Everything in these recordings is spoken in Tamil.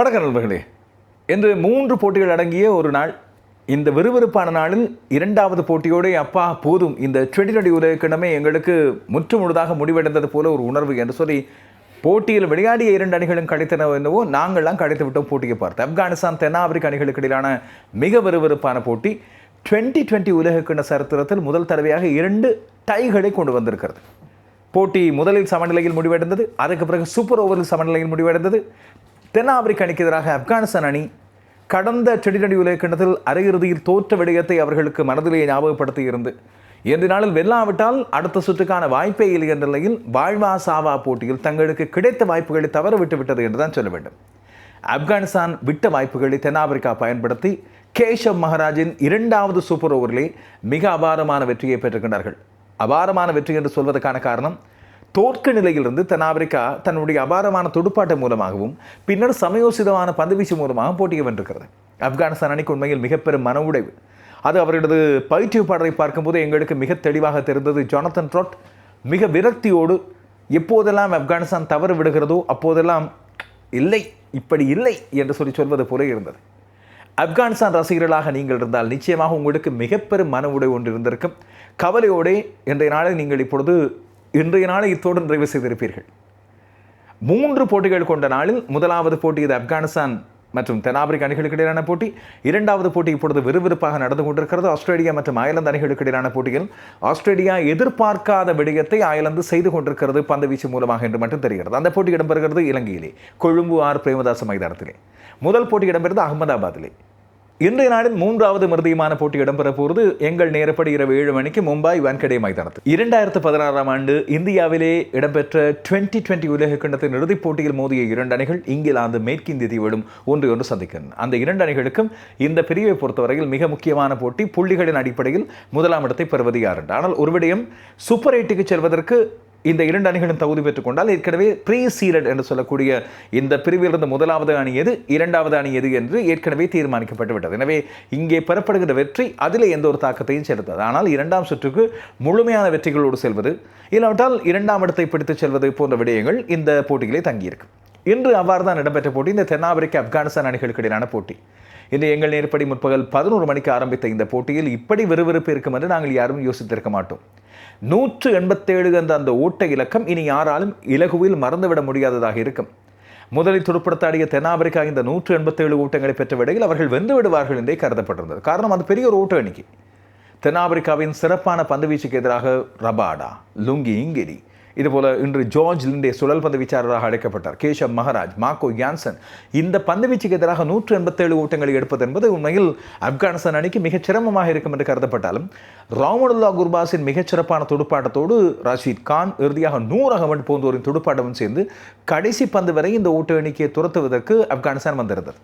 வணக்கம் நண்பர்களே இன்று மூன்று போட்டிகள் அடங்கிய ஒரு நாள். இந்த விறுவிறுப்பான நாளில் இரண்டாவது போட்டியோடு அப்பா போதும். இந்த டுவெண்ட்டி டுவெண்ட்டி உலகக்கிழமை எங்களுக்கு முற்று முழுதாக முடிவடைந்தது போல ஒரு உணர்வு என்று சொல்லி போட்டியில் விளையாடிய இரண்டு அணிகளும் கிடைத்தன என்னவோ நாங்கள்லாம் கிடைத்து விட்டோம் போட்டியை பார்த்து. ஆப்கானிஸ்தான் தென்னாப்பிரிக்க அணிகளுக்கு இடையிலான மிக விறுவிறுப்பான போட்டி. டுவெண்ட்டி டுவெண்ட்டி உலகக்கிண சரித்திரத்தில் முதல் தடவையாக இரண்டு டைகளை கொண்டு வந்திருக்கிறது. போட்டி முதலில் சமநிலையில் முடிவடைந்தது. அதற்கு பிறகு சூப்பர் ஓவரில் சமநிலையில் முடிவடைந்தது. தென்னாப்பிரிக்க அணிக்கு எதிராக ஆப்கானிஸ்தான் அணி கடந்த டுவெண்டி டுவெண்டி உலகக்கிண்ணத்தில் அரையிறுதியில் தோற்ற விடயத்தை அவர்களுக்கு மனதிலேயே ஞாபகப்படுத்தி இருந்து. இந்த நாளில் வெல்லாவிட்டால் அடுத்த சுற்றுக்கான வாய்ப்பே இல்லை என்ற நிலையில் வாழ்வா சாவா போட்டியில் தங்களுக்கு கிடைத்த வாய்ப்புகளை தவற விட்டு விட்டது என்று தான் சொல்ல வேண்டும். ஆப்கானிஸ்தான் விட்ட வாய்ப்புகளை தென்னாப்பிரிக்கா பயன்படுத்தி கேஷவ் மகாராஜின் இரண்டாவது சூப்பர் ஓவரிலே மிக அபாரமான வெற்றியை பெற்றுக்கொண்டார்கள் அபாரமான வெற்றி என்று சொல்வதற்கான காரணம் தோற்க நிலையிலிருந்து தென்னாப்பிரிக்கா தன்னுடைய அபாரமான துடுப்பாட்டம் மூலமாகவும் பின்னர் சமயோசிதமான பந்துவீச்சு மூலமாகவும் போட்டியை வென்றிருக்கிறது. ஆப்கானிஸ்தான் அணிக்கு உண்மையில் மிகப்பெரும் மன உடைவு. அது அவர்களது பயிற்றுவிப்பாளரை பார்க்கும்போது எங்களுக்கு மிக தெளிவாக தெரிந்தது. ஜொனத்தன் ட்ராட் மிக விரக்தியோடு எப்போதெல்லாம் ஆப்கானிஸ்தான் தவறு விடுகிறதோ அப்போதெல்லாம் இல்லை இப்படி இல்லை என்று சொல்லி சொல்வது போல இருந்தது. ஆப்கானிஸ்தான் ரசிகர்களாக நீங்கள் இருந்தால் நிச்சயமாக உங்களுக்கு மிகப்பெரும் மன உடை ஒன்று இருந்திருக்கும். கவலையோடே இன்றைய நாளை நீங்கள் இப்பொழுது இன்றைய நாளை இத்தோடு நிறைவு செய்திருப்பீர்கள். மூன்று போட்டிகள் கொண்ட நாளில் முதலாவது போட்டி இது ஆப்கானிஸ்தான் மற்றும் தென்னாப்பிரிக்க அணிகளுக்கு இடையிலான போட்டி. இரண்டாவது போட்டி இப்பொழுது விறுவிறுப்பாக நடந்து கொண்டிருக்கிறது. ஆஸ்திரேலியா மற்றும் அயர்லாந்து அணிகளுக்கு இடையிலான போட்டியில் ஆஸ்திரேலியா எதிர்பார்க்காத விடயத்தை அயர்லாந்து செய்து கொண்டிருக்கிறது பந்துவீச்சு மூலமாக என்று மட்டும் தெரிகிறது. அந்த போட்டி இடம்பெறுகிறது இலங்கையிலே. கொழும்பு ஆர் பிரேமதாச மைதானத்திலே. முதல் போட்டி இடம்பெறுவது அகமதாபாத்திலே. இன்றைய நாளில் மூன்றாவது மிருதியமான போட்டி இடம்பெற போகிறது. எங்கள் நேரப்படி இரவு ஏழு மணிக்கு மும்பாய் வான்கடே மைதானத்தில். இரண்டாயிரத்து பதினாறாம் ஆண்டு இந்தியாவிலே இடம்பெற்ற டுவெண்ட்டி டுவெண்ட்டி உலக கிண்ணத்தின் இறுதிப் போட்டியில் மோதிய இரண்டு அணிகள் இங்கிலாந்து மேற்கிந்திய தீவிடும் ஒன்று ஒன்று சந்திக்கின்றன. அந்த இரண்டு அணிகளுக்கும் இந்த பிரிவை பொறுத்தவரையில் மிக முக்கியமான போட்டி புள்ளிகளின் அடிப்படையில் முதலாம் இடத்தை பெறுவது யார்? ஆனால் ஒரு விடயம் சூப்பர் எயிட்டுக்கு செல்வதற்கு இந்த இரண்டு அணிகளும் தகுதி பெற்றுக் கொண்டால் ஏற்கனவே ப்ரீ சீரட் என்று சொல்லக்கூடிய இந்த பிரிவிலிருந்து முதலாவது அணி எது இரண்டாவது அணி எது என்று ஏற்கனவே தீர்மானிக்கப்பட்டு விட்டது. எனவே இங்கே பெறப்படுகின்ற வெற்றி அதில் எந்த ஒரு தாக்கத்தையும் செலுத்தாது. ஆனால் இரண்டாம் சுற்றுக்கு முழுமையான வெற்றிகளோடு செல்வது இல்லாவிட்டால் இரண்டாம் இடத்தை பிடித்துச் செல்வது போன்ற விடயங்கள் இந்த போட்டிகளே தங்கியிருக்கு. இன்று அவ்வாறு தான் இடம்பெற்ற போட்டி இந்த தென்னாப்பிரிக்க ஆப்கானிஸ்தான் அணிகளுக்கு இடையிலான போட்டி. இன்று எங்கள் நேர்படி முற்பகல் பதினோரு மணிக்கு ஆரம்பித்த இந்த போட்டியில் இப்படி விறுவிறுப்பு இருக்கும் என்று நாங்கள் யாரும் யோசித்திருக்க மாட்டோம். நூற்று எண்பத்தேழு என்ற அந்த ஓட்ட இலக்கம் இனி யாராலும் இலகுவில் மறந்துவிட முடியாததாக இருக்கும். முதலில் துடுப்படுத்தாடிய தென்னாப்பிரிக்கா இந்த நூற்று எண்பத்தேழு ஓட்டங்களை பெற்ற விடையில் அவர்கள் வென்று விடுவார்கள் என்றே கருதப்பட்டிருந்தது. காரணம் அது பெரிய ஒரு ஓட்ட எண்ணிக்கை. தென்னாப்பிரிக்காவின் சிறப்பான பந்துவீச்சுக்கு எதிராக ரபாடா லுங்கி இங்கிரி இதுபோல் இன்று ஜார்ஜ் லிண்டே சுழல் பந்து வீச்சாளராக அழைக்கப்பட்டார். கேஷப் மகராஜ் மாக்கோ யான்சன் இந்த பந்து வீச்சுக்கு எதிராக நூற்று எண்பத்தேழு ஓட்டங்களை எடுப்பது என்பது உண்மையில் ஆப்கானிஸ்தான் அணிக்கு மிகச் சிரமமாக இருக்கும் என்று கருதப்பட்டாலும் ராமனுல்லா குர்பாஸின் மிகச்சிறப்பான துடுப்பாட்டத்தோடு ரஷீத் கான் இறுதியாக நூறு அகமட் போன்றோரின் துடுப்பாட்டமும் சேர்ந்து கடைசி பந்து வரை இந்த ஓட்ட எண்ணிக்கையை துரத்துவதற்கு ஆப்கானிஸ்தான் வந்திருந்தது.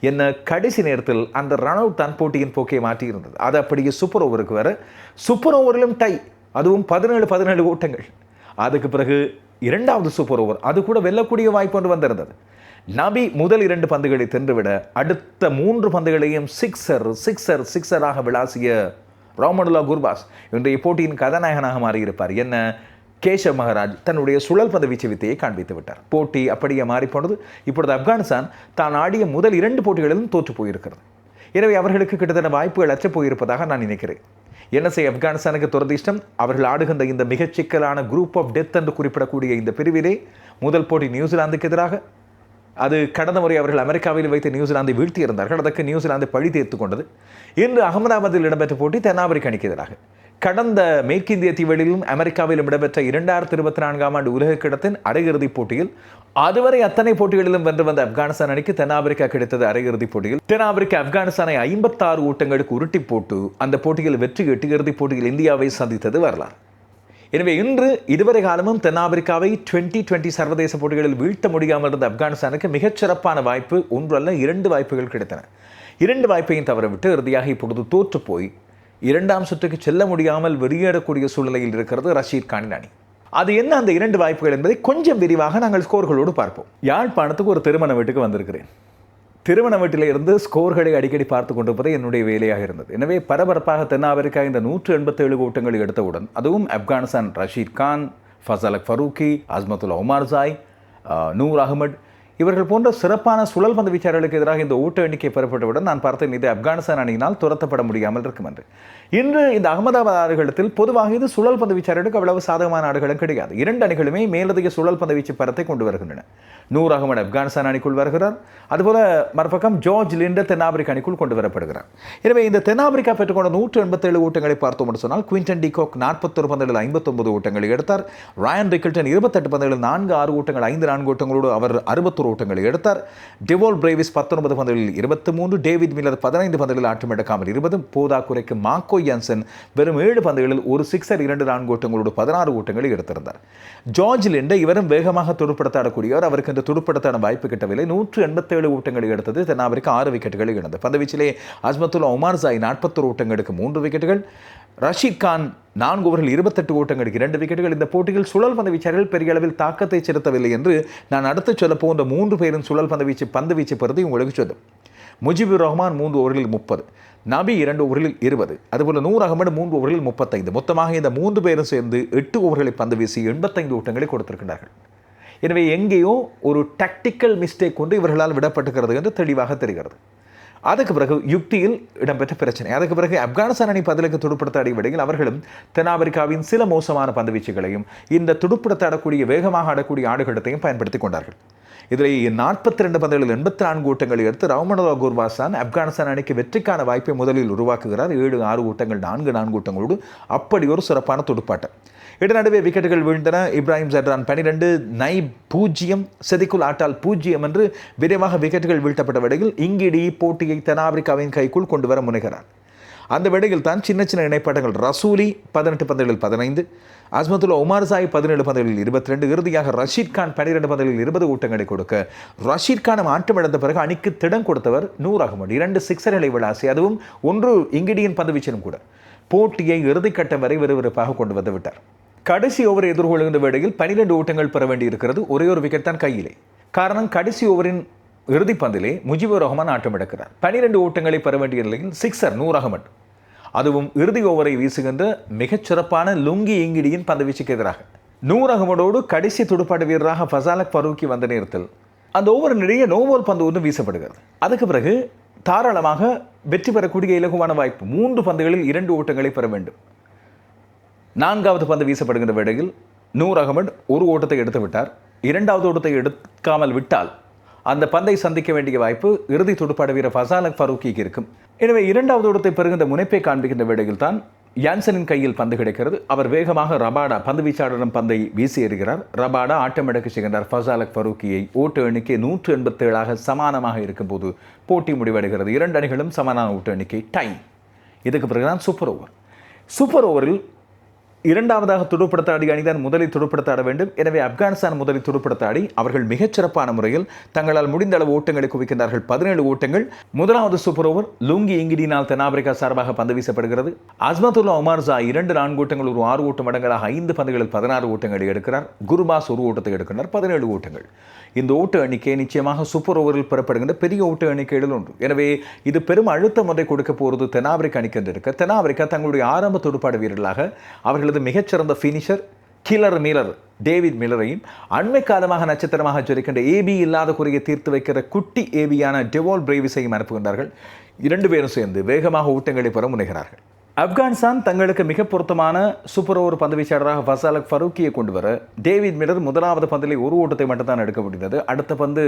என்ன கடைசி நேரத்தில் அந்த ரன் அவுட் தான் போட்டியின் போக்கை மாற்றியிருந்தது. அது அப்படியே சூப்பர் ஓவருக்கு வர சூப்பர் ஓவரிலும் டை அதுவும் பதினேழு பதினேழு ஓட்டங்கள். அதுக்கு பிறகு இரண்டாவது சூப்பர் ஓவர் அது கூட வெல்லக்கூடிய வாய்ப்பு ஒன்று வந்திருந்தது. நபி முதல் இரண்டு பந்துகளை தின்றுவிட அடுத்த மூன்று பந்துகளையும் சிக்ஸர் சிக்ஸர் சிக்ஸராக விளாசிய ராமனுல்லா குர்பாஸ் இன்றைய போட்டியின் கதாநாயகனாக மாறியிருப்பார். என்ன? கேஷவ் மகாராஜ் தன்னுடைய சுழல் பந்து வீச்சு வித்தையை காண்பித்து விட்டார். போட்டி அப்படியே மாறிப்போனது. இப்பொழுது ஆப்கானிஸ்தான் தான் ஆடிய முதல் இரண்டு போட்டிகளிலும் தோற்று போயிருக்கிறது. எனவே அவர்களுக்கு கிட்டத்தட்ட வாய்ப்புகள் அற்று போயிருப்பதாக நான் நினைக்கிறேன். என்ன செய்ய ஆப்கானிஸ்தானுக்கு துரதிஷ்டம் அவர்கள் ஆடுகின்ற இந்த மிகச் சிக்கலான குரூப் ஆஃப் டெத் என்று குறிப்பிடக்கூடிய இந்த பிரிவிலே முதல் போட்டி நியூசிலாந்துக்கு எதிராக. அது கடந்த முறை அவர்கள் அமெரிக்காவில் வைத்து நியூசிலாந்தை வீழ்த்தியிருந்தார்கள். அதற்கு நியூசிலாந்து பழி தீர்த்து கொண்டது. இன்று அகமதாபாத்தில் இடம்பெற்ற போட்டி தென்னாப்பிரிக்க அணிக்கு எதிராக. கடந்த மேற்கிந்திய தீவுகளிலும் அமெரிக்காவிலும் இடம்பெற்ற இரண்டாயிரத்தி இருபத்தி நான்காம் ஆண்டு உலக கிடத்தின் அரையிறுதிப் போட்டியில் அதுவரை அத்தனை போட்டிகளிலும் வென்று வந்த ஆப்கானிஸ்தான் அணிக்கு தென்னாப்பிரிக்கா கிடைத்தது அரையிறுதிப் போட்டியில். தென்னாப்பிரிக்கா ஆப்கானிஸ்தானை ஐம்பத்தாறு ஓட்டங்களுக்கு உருட்டி போட்டு அந்த போட்டியில் வெற்றி எட்டு இறுதிப் போட்டியில் இந்தியாவை சந்தித்தது வரலாறு. எனவே இன்று இதுவரை காலமும் தென்னாப்பிரிக்காவை டுவெண்ட்டி டுவெண்ட்டி சர்வதேச போட்டிகளில் வீழ்த்த முடியாமல் இருந்த ஆப்கானிஸ்தானுக்கு மிகச்சிறப்பான வாய்ப்பு ஒன்றல்ல இரண்டு வாய்ப்புகள் கிடைத்தன. இரண்டு வாய்ப்பையும் தவறவிட்டு இறுதியாக இப்பொழுது தோற்று போய் இரண்டாம் சுற்றுக்கு செல்ல முடியாமல் வெளியேறக்கூடிய சூழ்நிலையில் இருக்கிறது ரஷீத் கானின் அணி. அது என்ன அந்த இரண்டு வாய்ப்புகள் என்பதை கொஞ்சம் விரிவாக நாங்கள் ஸ்கோர்களோடு பார்ப்போம். யாழ்ப்பாணத்துக்கு ஒரு திருமண வீட்டுக்கு வந்திருக்கிறேன். திருமண வீட்டில் இருந்து ஸ்கோர்களை அடிக்கடி பார்த்து கொண்டிருப்பது என்னுடைய வேலையாக இருந்தது. எனவே பரபரப்பாக தென்னாப்பிரிக்கா இந்த நூற்று எண்பத்தேழு கூட்டங்களை எடுத்தவுடன் அதுவும் ஆப்கானிஸ்தான் ரஷீத் கான் ஃபசலக் ஃபரூக்கி அஸ்மத்துல்லா உமார் ஜாய் நூர் அகமட் இவர்கள் போன்ற சிறப்பான சுழல் பந்து வீச்சாளர்களுக்கு எதிராக இந்த ஊட்ட எண்ணிக்கை பெறப்பட்டவுடன் நான் பார்த்தேன் இது ஆப்கானிஸ்தான் அணியினால் துரத்தப்பட முடியாமல் இருக்கும் என்று. இன்று இந்த அகமதாபாத் ஆடுகளத்தில் பொதுவாக இது சுழல் பந்து வீச்சாளர்களுக்கு அவ்வளவு சாதகமான ஆடுகளும் கிடையாது. இரண்டு அணிகளுமே மேலதிக சுழல் பந்து வீச்சு பரத்தை கொண்டு வருகின்றன. நூர் அகமது ஆப்கானிஸ்தான் அணிக்குள் வருகிறார். அதுபோல மறுபக்கம் ஜார்ஜ் லிண்ட தென்னாப்பிரிக்கா அணிக்குள் கொண்டு வரப்படுகிறார். எனவே இந்த தென்னாப்பிரிக்கா பெற்றுக்கொண்ட நூற்று எண்பத்தேழு ஊட்டங்களை பார்த்தோம் என்று சொன்னால் குவிண்டன் டிகோக் நாற்பத்தொரு பந்துகளில் ஐம்பத்தொன்பது ஊட்டங்களை எடுத்தார். ராயன் ரிக்கில்டன் இருபத்தெட்டு பந்துகளில் நான்கு ஆறு ஊட்டங்கள் ஐந்து நான்கு ஊட்டங்களோடு அவர் அறுபத்தொரு ஓட்டங்களை எடுத்தார். டிவோல் பிரேவிஸ் பத்தொன்பது பந்தலில் இருபத்தி மூன்று டேவிட் மில்லர் பதினைந்து பந்தலில் ஆட்டம் எடுக்காமல் இருபது போதா குறைக்கு மாக்கோ யான்சன் வெறும் ஏழு பந்துகளில் ஒரு சிக்ஸர் இரண்டு நான்கு ஓட்டங்களோடு பதினாறு ஓட்டங்களை எடுத்திருந்தார். ஜார்ஜ் லிண்ட இவரும் வேகமாக துடுப்படுத்தாடக்கூடியவர். அவருக்கு இந்த துடுப்படுத்தான வாய்ப்பு கிட்டவில்லை. நூற்று எண்பத்தேழு ஓட்டங்களை எடுத்தது தென்னாப்பிரிக்கா ஆறு விக்கெட்டுகளை இழந்தது. பந்துவீச்சிலே அஸ்மத்துல்லா உமார் ஜாய் நாற்பத்தொரு ஓட்டங்களுக்கு மூன்று விக்கெட்டுகள் ரஷீத் கான் நான்கு ஓவர்கள் இருபத்தெட்டு ஓட்டங்களுக்கு இரண்டு விக்கெட்டுகள். இந்த போட்டியில் சுழல் பந்து வீச்சாளர்கள் பெரிய அளவில் தாக்கத்தை செலுத்தவில்லை என்று நான் அடுத்து சொல்ல போன்ற மூன்று பேரும் சுழல் பந்து வீச்சு பந்து வீச்சு பெறுது உங்களுக்கு சொல்லும். முஜிபுர் ரஹ்மான் மூன்று ஓவர்களில் முப்பது. நபி இரண்டு ஓவர்களில் இருபது. அதுபோல் நூறு அகமது மூன்று ஓவர்களில் முப்பத்தைந்து. மொத்தமாக இந்த மூன்று பேரும் சேர்ந்து எட்டு ஓவர்களை பந்து வீசி எண்பத்தைந்து ஓட்டங்களை கொடுத்திருக்கிறார்கள் எனவே எங்கேயோ ஒரு டாக்டிக்கல் மிஸ்டேக் கொண்டு இவர்களால் விடப்பட்டுகிறது என்று தெளிவாக தெரிகிறது. அதுக்கு பிறகு யுக்தியில் இடம்பெற்ற பிரச்சனை. அதுக்கு பிறகு ஆப்கானிஸ்தான் அணி பதிலுக்கு துடுப்படுத்த அடிவடையில் அவர்களும் தென்னாப்பிரிக்காவின் சில மோசமான பந்துவீச்சுகளையும் இந்த துடுப்படுத்தாடக்கூடிய வேகமாக ஆடக்கூடிய ஆடுகளத்தையும் பயன்படுத்தி கொண்டார்கள். இதில் நாற்பத்தி ரெண்டு பந்தயங்களில் எண்பத்தி நான்கு ஓட்டங்களை எடுத்து ரவுமனதா குர்வாசான் ஆப்கானிஸ்தான் அணிக்கு வெற்றிக்கான வாய்ப்பை முதலில் உருவாக்குகிறார். ஏழு ஆறு ஓட்டங்கள் நான்கு நான்கு ஓட்டங்களோடு அப்படி ஒரு சிறப்பான துடுப்பாட்டம். இடநடுவே விக்கெட்டுகள் வீழ்ந்தன. இப்ராஹிம் ஜட்ரான் பனிரெண்டு நை பூஜ்ஜியம் செதிக்குல் ஆட்டால் பூஜ்ஜியம் என்று விரைவாக விக்கெட்டுகள் வீழ்த்தப்பட்ட வேளையில் இங்கிடி போட்டியை தென்னாப்பிரிக்காவின் கைக்குள் கொண்டு வர முனைகிறார். அந்த வேளையில் தான் சின்ன சின்ன இணைப்பாட்டங்கள். ரசூலி பதினெட்டு பந்துகளில் பதினைந்து அஸ்மத்துல்லா உமார் சாய் பதினேழு பந்துகளில் இருபத்தி ரெண்டு இறுதியாக ரஷீத் கான் பன்னிரெண்டு பந்துகளில் இருபது ஊட்டங்களை கொடுக்க. ரஷீத் கானும் ஆட்டம் இழந்த பிறகு அணிக்கு திடம் கொடுத்தவர் நூர் அகமது இரண்டு சிக்ஸர்களை விளாசி அதுவும் ஒன்று இங்கிடியின் பந்துவீச்சனும் கூட. போட்டியை இறுதிக்கட்டம் வரை விறுவிறுப்பாக கொண்டு வந்து விட்டார். கடைசி ஓவர் எதிர்கொள்கின்ற வேளையில் பனிரெண்டு ஓட்டங்கள் பெற வேண்டியிருக்கிறது. ஒரே ஒரு விக்கெட் தான் கையிலே. காரணம் கடைசி ஓவரின் இறுதிப்பந்திலே முஜிபுர் ரஹ்மான் ஆட்டம் எடுக்கிறார். பனிரெண்டு ஓட்டங்களை பெற வேண்டிய நிலையில் சிக்ஸர் நூர் அகமட் அதுவும் இறுதி ஓவரை வீசுகின்ற மிகச்சிறப்பான லுங்கி இங்கிடியின் பந்துவீச்சுக்கு எதிராக. நூர் அகமடோடு கடைசி துடுப்பாட்டு வீரராக ஃபசாலக் ஃபரூக்கி வந்த நேரத்தில் அந்த ஓவர் நிறைய நோவோல் பந்து ஒன்று வீசப்படுகிறது. அதுக்கு பிறகு தாராளமாக வெற்றி பெறக்கூடிய இலகுவான வாய்ப்பு மூன்று பந்துகளில் இரண்டு ஓட்டங்களை பெற வேண்டும். நான்காவது பந்து வீசப்படுகின்ற வேளையில் நூர் அகமட் ஒரு ஓட்டத்தை எடுத்து விட்டார் இரண்டாவது ஓட்டத்தை எடுக்காமல் விட்டால் அந்த பந்தை சந்திக்க வேண்டிய வாய்ப்பு இறுதி துடுப்பாட வீரர் ஃபசாலக் ஃபரூக்கிக்கு இருக்கும். எனவே இரண்டாவது இடத்தை பெறுகின்ற முனைப்பை காண்பிக்கின்ற வேளையில் தான் யான்சனின் கையில் பந்து கிடைக்கிறது. அவர் வேகமாக ரபாடா பந்து வீச்சாளரிடம் பந்தை வீசி எறிகிறார். ரபாடா ஆட்டமிடக்கு செய்கின்றார் ஃபசாலக் ஃபரூக்கியை ஓட்டு எண்ணிக்கை நூற்று எண்பத்தேழாக சமானமாக இருக்கும்போது போட்டி முடிவடைகிறது. இரண்டு அணிகளும் சமானமான ஓட்டு எண்ணிக்கை டைம் இதுக்கு பிறகுதான் சூப்பர் ஓவர். சூப்பர் ஓவரில் இரண்டாவதாக துடுப்படுத்தாடி அணிதான் முதலில் துடுப்படுத்தாட வேண்டும். எனவே ஆப்கானிஸ்தான் முதலில் துடுப்படுத்தாடி அவர்கள் மிகச்சிறப்பான முறையில் தங்களால் முடிந்த அளவு ஓட்டங்களை குவிக்கின்றார்கள். பதினேழு ஓட்டங்கள். முதலாவது சூப்பர் ஓவர் லுங்கி இங்கிடினால் தென்னாப்பிரிக்கா சார்பாக பந்து வீசப்படுகிறது. அஸ்மத்துல்லா உமார் இரண்டு நான்கு ஓட்டங்கள் ஒரு ஆறு ஓட்டம் அடங்கலாக ஐந்து பந்துகளில் பதினாறு ஓட்டங்களை எடுக்கிறார். குருபாஸ் ஒரு ஓட்டத்தை எடுக்கிறார். பதினேழு ஓட்டங்கள். இந்த ஓட்டு எண்ணிக்கை நிச்சயமாக சூப்பர் ஓவரில் பெறப்படுகின்ற பெரிய ஓட்டு எண்ணிக்கையில் ஒன்று. எனவே இது பெரும் அழுத்தம் ஒன்றை கொடுக்க போகிறது தென்னாப்பிரிக்கா அணிக்கு இருக்க. தென்னாப்பிரிக்கா தங்களுடைய ஆரம்ப துடுப்பாடு வீரர்களாக அவர்கள் அவர்களது மிகச்சிறந்த ஃபினிஷர் கிலர் மிலர் டேவிட் மில்லரையும் அண்மை காலமாக நட்சத்திரமாக ஜொலிக்கின்ற ஏபி இல்லாத குறையை தீர்த்து வைக்கிற குட்டி ஏபியான டெவால் பிரேவிஸையும் அனுப்புகின்றார்கள். இரண்டு பேரும் சேர்ந்து வேகமாக ஊட்டங்களை பெற முனைகிறார்கள். ஆப்கானிஸ்தான் தங்களுக்கு மிக பொருத்தமான சூப்பர் ஓவர் பந்து வீச்சாளராக ஃபசாலக் ஃபரூக்கியை கொண்டு வர டேவிட் மில்லர் முதலாவது பந்திலே ஒரு ஓட்டத்தை மட்டும்தான் எடுக்க முடிந்தது அடுத்த பந்து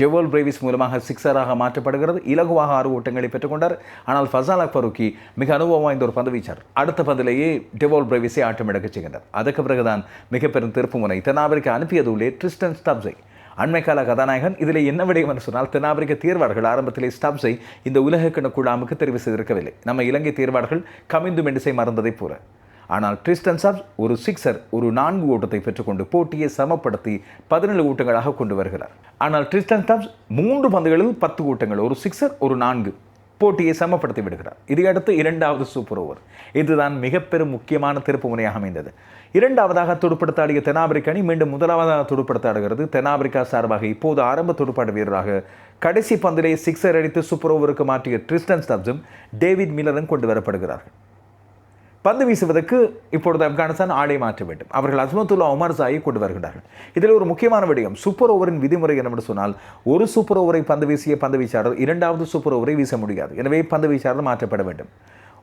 ஜெவல் பிரேவிஸ் மூலமாக சிக்ஸராக மாற்றப்படுகிறது. இலகுவாக ஆறு ஓட்டங்களை பெற்றுக்கொண்டார். ஆனால் ஃபசாலக் ஃபரூக்கி மிக அனுபவம் வாய்ந்த ஒரு பந்து வீச்சார் அடுத்த பந்திலேயே டெவோல் பிரேவிஸை ஆட்டம் எடுக்கச் செய்கின்றார். அதுக்கு பிறகுதான் மிகப்பெரும் திருப்பு முனை தென்னாப்பிரிக்கா அனுப்பியது உள்ளே ட்ரிஸ்டன் ஸ்டப்ஸை அண்மைக்கால கதாநாயகன் இதில் என்ன விடயம் என்று சொன்னால் தென்னாப்பிரிக்க தீர்வாளர்கள் ஆரம்பத்திலே ஸ்டாப்ஸை இந்த உலகக்கிண குழாமுக்கு தெரிவு செய்திருக்கவில்லை. நம்ம இலங்கை தீர்வாளர்கள் கமிந்து மெண்டிசை மறந்ததைப் போல. ஆனால் ட்ரிஸ்டன் சாப்ஸ் ஒரு சிக்ஸர் ஒரு நான்கு ஓட்டத்தை பெற்றுக்கொண்டு போட்டியை சமப்படுத்தி பதினேழு ஓட்டங்களாக கொண்டு வருகிறார். ஆனால் ட்ரிஸ்டன் சாப்ஸ் மூன்று பந்துகளில் பத்து ஓட்டங்கள் ஒரு சிக்ஸர் ஒரு நான்கு. போட்டியை சமப்படுத்தி விடுகிறார். இதையடுத்து இரண்டாவது சூப்பர் ஓவர். இதுதான் மிக பெரும் முக்கியமான திருப்பு முனையாக அமைந்தது. இரண்டாவதாக துடுப்படுத்தாடிய தென்னாப்பிரிக்க அணி மீண்டும் முதலாவதாக துடுப்படுத்தாடுகிறது. தென்னாப்பிரிக்கா சார்பாக இப்போது ஆரம்ப துடுப்பாட்ட வீரராக கடைசி பந்திலே சிக்ஸர் அடித்து சூப்பர் ஓவருக்கு மாற்றிய ட்ரிஸ்டன் ஸ்டப்ஸும் டேவிட் மில்லரும் கொண்டு வரப்படுகிறார்கள். பந்து வீசுவதற்கு இப்பொழுது ஆப்கானிஸ்தான் ஆளை மாற்ற வேண்டும். அவர்கள் அஸ்மத்துல்லா உமர் சாயை கொண்டு வருகிறார்கள். இதில் ஒரு முக்கியமான விடயம் சூப்பர் ஓவரின் விதிமுறை என்னவென்று சொன்னால் ஒரு சூப்பர் ஓவரை பந்து வீசிய பந்து வீச்சாளர் இரண்டாவது சூப்பர் ஓவரை வீச முடியாது. எனவே பந்து வீச்சாளர் மாற்றப்பட வேண்டும்.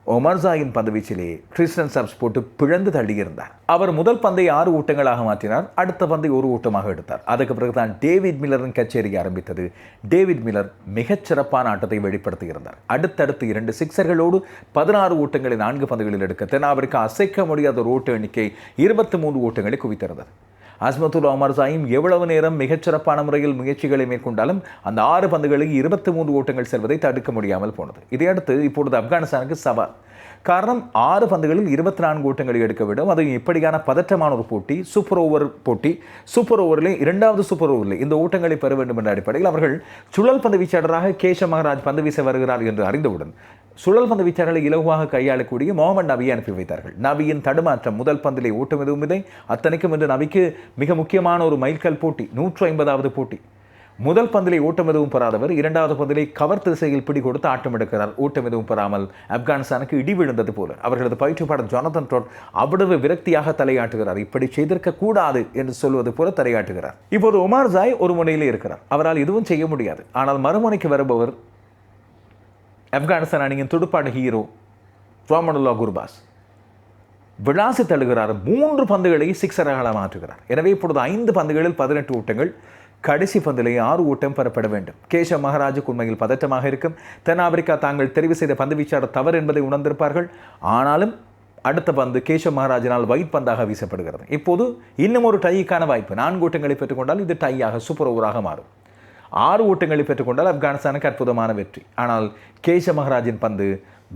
ஒமர்சாயின் பந்துவீச்சிலே கிறிஸ்டன் சப்ஸ் போட்டு பிழந்து தள்ளியிருந்தார். அவர் முதல் பந்தை ஆறு ஊட்டங்களாக மாற்றினார் அடுத்த பந்தை ஒரு ஊட்டமாக எடுத்தார். அதுக்கு பிறகுதான் டேவிட் மில்லரின் கச்சேரி ஆரம்பித்தது. டேவிட் மில்லர் மிகச் சிறப்பான ஆட்டத்தை வெளிப்படுத்தியிருந்தார். அடுத்தடுத்து இரண்டு சிக்சர்களோடு பதினாறு ஊட்டங்களை நான்கு பந்துகளில் எடுக்க அவருக்கு அசைக்க முடியாத ஒரு ஓட்ட எண்ணிக்கை இருபத்தி மூன்று ஓட்டங்களை குவித்திருந்தது. அஸ்மத்துல் அமர் சாயும் எவ்வளவு நேரம் மிகச்சிறப்பான முறையில் முயற்சிகளை மேற்கொண்டாலும் அந்த ஆறு பந்துகளுக்கு இருபத்தி மூன்று ஓட்டங்கள் செல்வதை தடுக்க முடியாமல் போனது. இதையடுத்து இப்பொழுது ஆப்கானிஸ்தானுக்கு சவால். காரணம் ஆறு பந்துகளில் இருபத்தி நான்கு ஓட்டங்களை எடுக்க வேண்டும் அது இப்படியான பதற்றமான ஒரு போட்டி சூப்பர் ஓவர் போட்டி. சூப்பர் ஓவரில் இரண்டாவது சூப்பர் ஓவரில் இந்த ஓட்டங்களை பெற வேண்டும் என்ற அடிப்படையில் அவர்கள் சுழல் பந்து வீச்சாளராக கேஷ மகராஜ் பந்து வீச வருகிறார் என்று அறிந்தவுடன் சுழல் பந்து வீச்சாளர்களை இலகுவாக கையாளக்கூடிய மொஹமட் நபியை அனுப்பி வைத்தார்கள். நபியின் தடுமாற்றம் முதல் பந்திலே ஓட்டம் எதுவும் இல்லை. அத்தனைக்கும் இன்று நபிக்கு மிக முக்கியமான ஒரு மைல்கல் போட்டி நூற்று ஐம்பதாவது போட்டி. முதல் பந்திலே ஓட்டம் எதுவும் பெறாதவர் இரண்டாவது பந்திலே கவர் திசையில் பிடி கொடுத்து ஆட்டம் எடுக்கிறார். ஓட்டம் எதுவும் பெறாமல் ஆப்கானிஸ்தானுக்கு இடி விழுந்தது போல. அவர்களது பயிற்றுப்பாளர் ஜொனதன் ட்ரோட் அவ்வளவு விரக்தியாக தலையாட்டுகிறார். இப்படி செய்திருக்க கூடாது என்று சொல்வது போல தலையாட்டுகிறார். இப்போது ஒமார் ஜாய் ஒரு முனையிலே இருக்கிறார். அவரால் எதுவும் செய்ய முடியாது. ஆனால் மறுமுனைக்கு வருபவர் ஆப்கானிஸ்தான் அணியின் துடுப்பாடு ஹீரோ ரோமனுல்லா குர்பாஸ். விளாசி தழுகிறார். மூன்று பந்துகளை சிக்ஸராக மாற்றுகிறார். எனவே இப்பொழுது ஐந்து பந்துகளில் பதினெட்டு ஓட்டங்கள் கடைசி பந்திலே ஆறு ஓட்டம் பெறப்பட வேண்டும். கேஷவ் மகாராஜுக்கு உண்மையில் பதற்றமாக இருக்கும். தென்னாப்பிரிக்கா தாங்கள் தெரிவு செய்த பந்து வீச்சாளர் தவறு என்பதை உணர்ந்திருப்பார்கள். ஆனாலும் அடுத்த பந்து கேஷவ் மகாராஜினால் வைட் பந்தாக வீசப்படுகிறது. இப்போது இன்னும் ஒரு டைக்கான வாய்ப்பு. நான்கு ஓட்டங்களை பெற்றுக்கொண்டால் இது டையாக சூப்பர் ஓவராக மாறும். ஆறு ஓட்டங்களை பெற்றுக்கொண்டால் ஆப்கானிஸ்தானுக்கு அற்புதமான வெற்றி. ஆனால் கேஷ மகராஜின் பந்து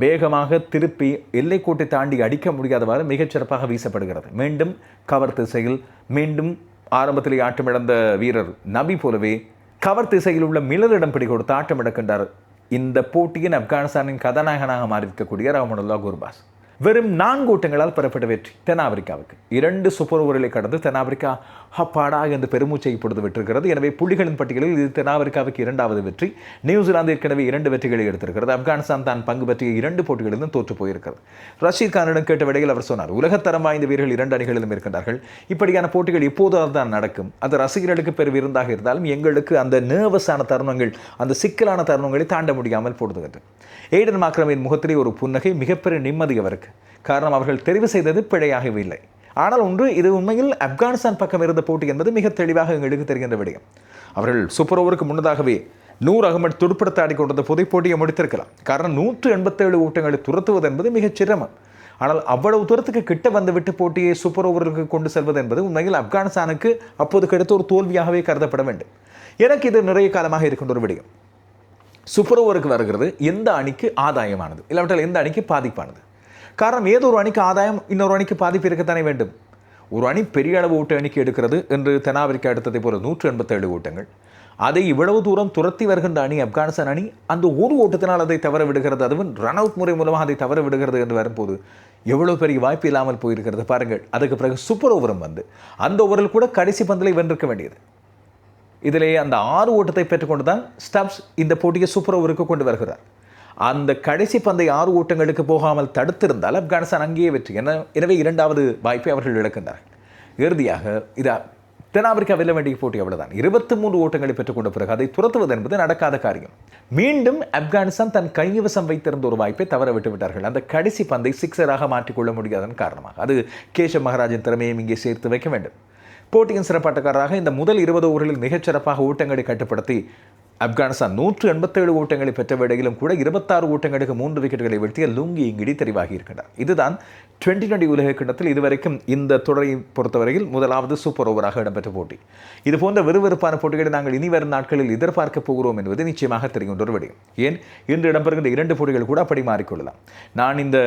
வேகமாக திருப்பி எல்லைக்கோட்டை தாண்டி அடிக்க முடியாதவாறு மிகச்சிறப்பாக வீசப்படுகிறது. மீண்டும் கவர் திசையில் மீண்டும் ஆரம்பத்தில் ஆட்டமிழந்த வீரர் நபி போலவே கவர் திசையில் உள்ள மிளரிடம் பிடி கொடுத்து ஆட்டமிழக்கின்றார். இந்த போட்டியின் ஆப்கானிஸ்தானின் கதாநாயகனாக மாறியிருக்கக்கூடிய ரஹமனுல்லா குர்பாஸ். வெறும் நான்கு ஓட்டங்களால் பெறப்பட்ட வெற்றி தென்னாப்பிரிக்காவுக்கு. இரண்டு சூப்பர் ஓவர்களை கடந்து தென்னாப்பிரிக்கா ஹப்பாடா என்று பெருமூச்சை இப்பொழுது விட்டிருக்கிறது. எனவே புள்ளிகளின் பட்டியலில் இது தென்னாப்பிரிக்காவுக்கு இரண்டாவது வெற்றி நியூசிலாந்து ஏற்கனவே இரண்டு வெற்றிகளை எடுத்திருக்கிறது. ஆப்கானிஸ்தான் தான் பங்கு பற்றிய இரண்டு போட்டிகளிலும் தோற்று போயிருக்கிறது. ரஷீத் கானிடம் கேட்ட விடையில் அவர் சொன்னார் உலகத்தரம் வாய்ந்த வீரர்கள் இரண்டு அணிகளிலும் இருக்கின்றார்கள். இப்படியான போட்டிகள் இப்போதாவது தான் நடக்கும். அது ரசிகர்களுக்கு பெரு விருந்தாக இருந்தாலும் எங்களுக்கு அந்த நேர்வஸான தருணங்கள் அந்த சிக்கலான தருணங்களை தாண்ட முடியாமல் போடுகிறது ஏடன் மாக்ரமின் முகத்திலே ஒரு புன்னகை மிகப்பெரிய நிம்மதி அவருக்கு. காரணம் அவர்கள் தெரிவு செய்தது பிழையாகவில்லை ஆனால் ஒன்று இது உண்மையில் ஆப்கானிஸ்தான் பக்கம் இருந்த போட்டி என்பது மிக தெளிவாக எங்களுக்கு தெரிகின்ற விடயம். அவர்கள் சூப்பர் ஓவருக்கு முன்னதாகவே நூறு அகமது துடுப்படுத்த ஆடிக்கொண்டிருந்த புதை போட்டியை முடித்திருக்கலாம். காரணம் நூற்று எண்பத்தேழு ஓட்டங்களை துரத்துவது என்பது மிகச் சிரமம். ஆனால் அவ்வளவு தூரத்துக்கு கிட்ட வந்துவிட்டு போட்டியை சூப்பர் ஓவருக்கு கொண்டு செல்வது என்பது உண்மையில் ஆப்கானிஸ்தானுக்கு அப்போது கிடைத்த ஒரு தோல்வியாகவே கருதப்பட வேண்டும். எனக்கு இது நிறைய காலமாக இருக்கின்ற ஒரு விடயம். சூப்பர் ஓவருக்கு வருகிறது எந்த அணிக்கு ஆதாயமானது? இல்லாவிட்டால் எந்த அணிக்கு பாதிப்பானது? காரணம் ஏதோ ஒரு அணிக்கு ஆதாயம் இன்னொரு அணிக்கு பாதிப்பு இருக்கத்தானே வேண்டும்? ஒரு அணி பெரிய அளவு ஓட்டு அணிக்கு எடுக்கிறது என்று தென்னாப்பிரிக்கா எடுத்ததை போல நூற்று எண்பத்தேழு ஓட்டங்கள். அதை இவ்வளவு தூரம் துரத்தி வருகின்ற அணி ஆப்கானிஸ்தான் அணி அந்த ஒரு ஓட்டத்தினால் அதை தவற விடுகிறது அதுவும் ரன் அவுட் முறை மூலமாக அதை தவற விடுகிறது என்று வரும்போது எவ்வளவு பெரிய வாய்ப்பு இல்லாமல் போயிருக்கிறது பாருங்கள். அதுக்கு பிறகு சூப்பர் ஓவரும் வந்து. அந்த ஓவரில் கூட கடைசி பந்தலை வென்றிருக்க வேண்டியது. இதிலே அந்த ஆறு ஓட்டத்தை பெற்றுக்கொண்டு தான் ஸ்டப்ஸ் இந்த போட்டியை சூப்பர் ஓவருக்கு கொண்டு வருகிறார். அந்த கடைசி பந்தை ஆறு ஓட்டங்களுக்கு போகாமல் தடுத்திருந்தால் ஆப்கானிஸ்தான் அங்கேயே வெற்றி. என எனவே இரண்டாவது வாய்ப்பை அவர்கள் இழக்கின்றார்கள். இறுதியாக இது தென்னாப்பிரிக்கா வெல்ல வேண்டிய போட்டி அவ்வளவுதான். இருபத்தி மூன்று ஓட்டங்களை பெற்றுக்கொண்ட பிறகு அதை துரத்துவது என்பது நடக்காத காரியம். மீண்டும் ஆப்கானிஸ்தான் தன் கைவசம் வைத்திருந்த ஒரு வாய்ப்பை தவற விட்டுவிட்டார்கள். அந்த கடைசி பந்தை சிக்ஸராக மாற்றிக்கொள்ள முடியாதன் காரணமாக. அது கேஷவ் மகராஜின் திறமையும் இங்கே சேர்த்து வைக்க வேண்டும். போட்டியின் சிறப்பாட்டக்காரராக இந்த முதல் இருபது ஓவர்களில் மிகச்சிறப்பாக ஓட்டங்களை கட்டுப்படுத்தி ஆப்கானிஸ்தான் நூற்று எண்பத்தேழு ஓட்டங்களை பெற்ற வேளையிலும் கூட இருபத்தாறு ஓட்டங்களுக்கு மூன்று விக்கெட்டுகளை வீழ்த்திய லுங்கி இங்கிடி தெரிவாகி இருக்கின்றார். இதுதான் டுவெண்ட்டி டுவெண்ட்டி உலக கிண்ணத்தில் இதுவரைக்கும் இந்த தொடரை பொறுத்தவரையில் முதலாவது சூப்பர் ஓவராக இடம்பெற்ற போட்டி. இது போன்ற விறுவிறுப்பான போட்டிகளை நாங்கள் இனி வரும் நாட்களில் எதிர்பார்க்க போகிறோம் என்பது நிச்சயமாக தெரிகின்ற ஒரு விடயம். ஏன்? இன்று இடம்பெறுகின்ற இரண்டு போட்டிகள் கூட அப்படி மாறிக்கொள்ளலாம். நான் இந்த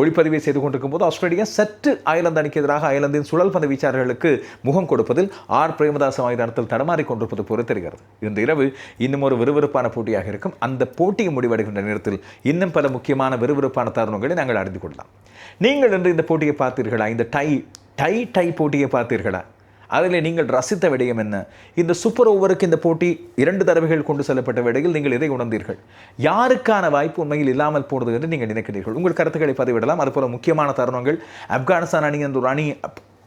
ஒளிப்பதிவை செய்து கொண்டிருக்கும் போது ஆஸ்திரேலியா சற்று அயர்லாந்து அணிக்கு எதிராக அயர்லாந்தின் சுழல் பந்து வீச்சாளர்களுக்கு முகம் கொடுப்பதில் ஆர். பிரேமதாச மைதானத்தில் தடமாறிக் கொண்டிருப்பது போல தெரிகிறது. இந்த இரவு இன்னும் ஒரு விறுவிறுப்பான போட்டியாக இருக்கும். அந்த போட்டியை முடிவடைகின்ற நேரத்தில் இன்னும் பல முக்கியமான விறுவிறுப்பான தருணங்களை நாங்கள் அறிந்து கொள்ளலாம். நீங்கள் இன்று இந்த போட்டியை பார்த்தீர்களா? இந்த டை டை டை போட்டியை பார்த்தீர்களா? அதில் நீங்கள் ரசித்த விடயம் என்ன? இந்த சூப்பர் ஓவருக்கு இந்த போட்டி இரண்டு தடவைகள் கொண்டு செல்லப்பட்ட வேளையில் நீங்கள் இதை உணர்ந்தீர்கள்? யாருக்கான வாய்ப்பு உண்மையில் இல்லாமல் போனது என்று நீங்கள் நினைக்கிறீர்கள்? உங்கள் கருத்துக்களை பதிவிடலாம். அதுபோல முக்கியமான தருணங்கள். ஆப்கானிஸ்தான் அணி என்ற ஒரு அணி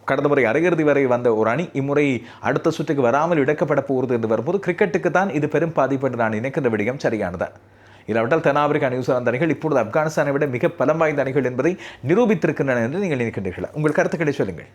கடந்த முறை அரையிறுதி வரை வந்த ஒரு அணி இம்முறை அடுத்த சுற்றுக்கு வராமல் இழக்கப்பட போகிறது என்று வரும்போது கிரிக்கெட்டுக்கு தான் இது பெரும் பாதிப்பு என்று நான் நினைக்கிற விடயம் சரியானதா? இல்லாவிட்டால் தென்னாப்பிரிக்கா நியூசிலாந்து அணிகள் இப்பொழுது ஆப்கானிஸ்தானை விட மிக பலம் வாய்ந்த அணிகள் என்பதை நிரூபித்திருக்கின்றன என்று நீங்கள் நினைக்கின்றீர்களா? உங்கள் கருத்துக்களை சொல்லுங்கள்.